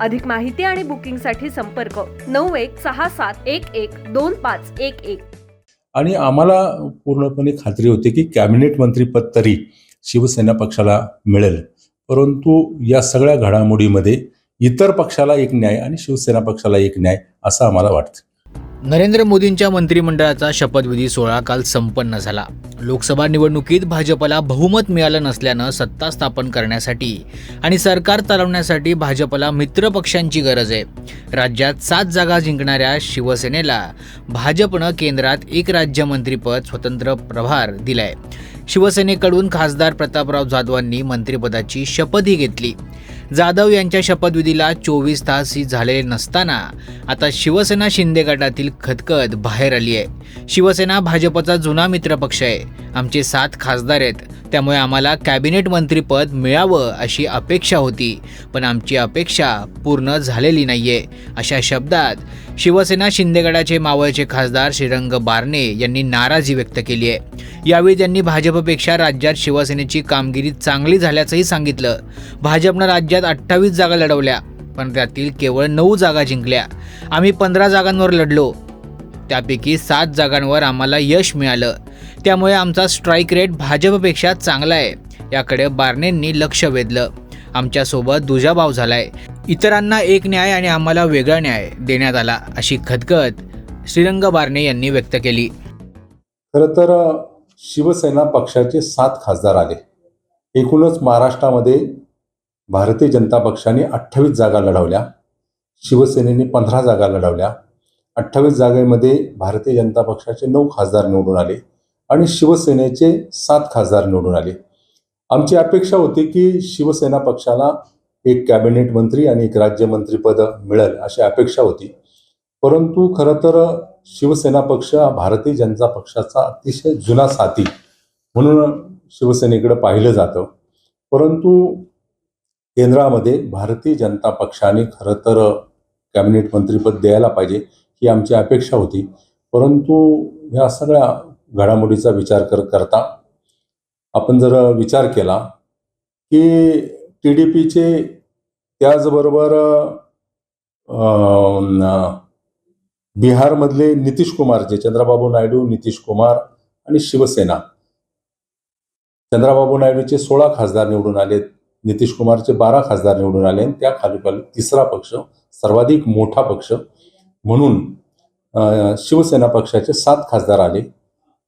अधिक माहिती आणि बुकिंगसाठी संपर्क नऊ एक सहा सात एक एक दोन पाच एक एक. आणि आम्हाला पूर्णपणे खात्री होती की कॅबिनेट मंत्रीपद तरी शिवसेना पक्षाला मिळेल. परंतु या सगळ्या घडामोडीमध्ये इतर पक्षाला एक न्याय आणि शिवसेना पक्षाला एक न्याय असं आम्हाला वाटतं. नरेंद्र मोदींच्या मंत्रिमंडळाचा शपथविधी सोहळा काल संपन्न झाला. लोकसभा निवडणुकीत भाजपला बहुमत मिळालं नसल्यानं सत्ता स्थापन करण्यासाठी आणि सरकार चालवण्यासाठी भाजपला मित्रपक्षांची गरज आहे. राज्यात सात जागा जिंकणाऱ्या शिवसेनेला भाजपनं केंद्रात एक राज्यमंत्रीपद स्वतंत्र प्रभार दिलाय. शिवसेनेकडून खासदार प्रतापराव जाधवांनी मंत्रिपदाची शपथही घेतली. जाधव यांच्या शपथविधीला चोवीस तासही झालेले नसताना आता शिवसेना शिंदे गटातील खदखद बाहेर आली आहे. शिवसेना भाजपचा जुना मित्रपक्ष आहे. आमचे सात खासदार आहेत. त्यामुळे आम्हाला कॅबिनेट मंत्रीपद मिळावं अशी अपेक्षा होती. पण आमची अपेक्षा पूर्ण झालेली नाहीये. अशा शब्दात शिवसेना शिंदेगडाचे मावळचे खासदार श्रीरंग बारणे यांनी नाराजी व्यक्त केली आहे यावेळी त्यांनी भाजपपेक्षा राज्यात शिवसेनेची कामगिरी चांगली झाल्याचंही सांगितलं. भाजपनं राज्यात अठ्ठावीस जागा लढवल्या पण त्यातील केवळ नऊ जागा जिंकल्या. आम्ही पंधरा जागांवर लढलो. त्यापैकी सात जागांवर आम्हाला यश मिळालं. त्यामुळे आमचा स्ट्राईक रेट भाजपपेक्षा चांगला आहे. याकडे बारणेंनी लक्ष वेधलं. आमच्यासोबत दुजाभाव झालाय. इतरांना एक न्याय आणि आम्हाला वेगळा न्याय देण्यात आला अशी खदखद श्रीरंग बारणे यांनी व्यक्त केली. खरं तर शिवसेना पक्षाचे सात खासदार आले. एकूणच महाराष्ट्रामध्ये भारतीय जनता पक्षाने अठ्ठावीस जागा लढवल्या शिवसेनेने पंधरा जागा लढवल्या. अठ्ठावीस जागेमध्ये भारतीय जनता पक्षाचे नऊ खासदार निवडून आले. आणि शिवसेनेचे सात खासदार निवडून आले. आमची अपेक्षा होती की शिवसेना पक्षाला एक कॅबिनेट मंत्री आणि एक राज्यमंत्रीपद मिळेल अशी अपेक्षा होती. परंतु खरं तर शिवसेना पक्ष हा भारतीय जनता पक्षाचा अतिशय जुना साथी म्हणून शिवसेनेकडे पाहिलं जातं. परंतु केंद्रामध्ये भारतीय जनता पक्षाने खरं तर कॅबिनेट मंत्रीपद द्यायला पाहिजे ही आमची अपेक्षा होती. परंतु ह्या सगळ्या घडामोडीचा विचार कर करता. आपण जर विचार केला की टी डी पीचे त्याचबरोबर अं, बिहारमधले नितीश कुमार जे चंद्राबाबू नायडू नितीश कुमार आणि शिवसेना. चंद्राबाबू नायडूचे सोळा खासदार निवडून आले नितीश कुमारचे बारा खासदार निवडून आले आणि त्या खालोखाली तिसरा पक्ष सर्वाधिक मोठा पक्ष. म्हणून शिवसेना पक्षाचे सात खासदार आले.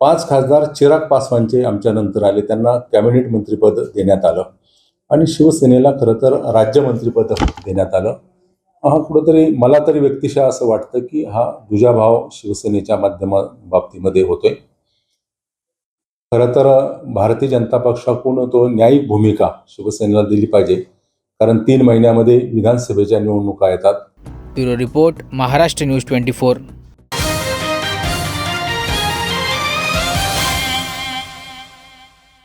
पाच खासदार चिराग पासवानचे आमच्या नंतर आले. त्यांना कॅबिनेट मंत्रीपद देण्यात आलं. आणि शिवसेनेला खरं तर राज्यमंत्रीपद देण्यात आलं. हा कुठंतरी मला तरी व्यक्तिशः असं वाटतं की हा दुजाभाव शिवसेनेच्या माध्यमा बाबतीमध्ये होतोय. खरं तर भारतीय जनता पक्षाकडून तो न्यायिक भूमिका शिवसेनेला दिली पाहिजे. कारण तीन महिन्यामध्ये विधानसभेच्या निवडणुका येतात. Bureau report Maharashtra news twenty four.